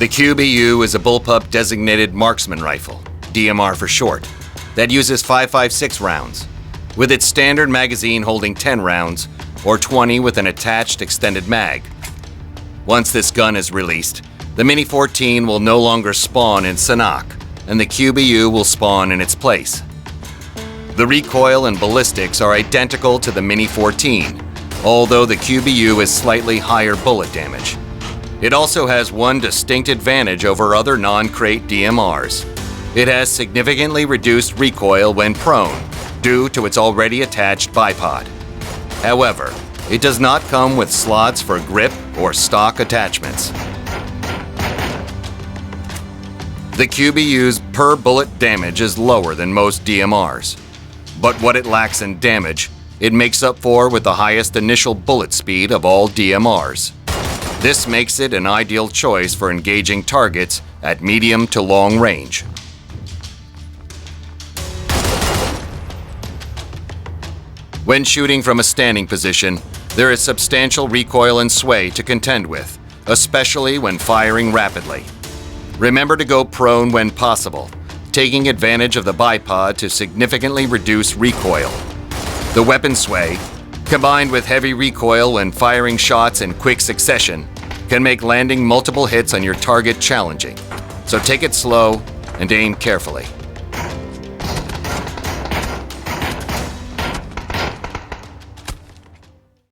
The QBU is a bullpup designated marksman rifle, DMR for short, that uses 5.56 rounds, with its standard magazine holding 10 rounds or 20 with an attached extended mag. Once this gun is released, the Mini 14 will no longer spawn in Sanhok, and the QBU will spawn in its place. The recoil and ballistics are identical to the Mini 14, although the QBU is slightly higher bullet damage. It also has one distinct advantage over other non crate DMRs. It has significantly reduced recoil when prone due to its already attached bipod. However, it does not come with slots for grip or stock attachments. The QBU's per bullet damage is lower than most DMRs, but what it lacks in damage, it makes up for with the highest initial bullet speed of all DMRs. This makes it an ideal choice for engaging targets at medium to long range. When shooting from a standing position, there is substantial recoil and sway to contend with, especially when firing rapidly. Remember to go prone when possible, taking advantage of the bipod to significantly reduce recoil. The weapon sway, combined with heavy recoil when firing shots in quick succession, can make landing multiple hits on your target challenging. So take it slow and aim carefully.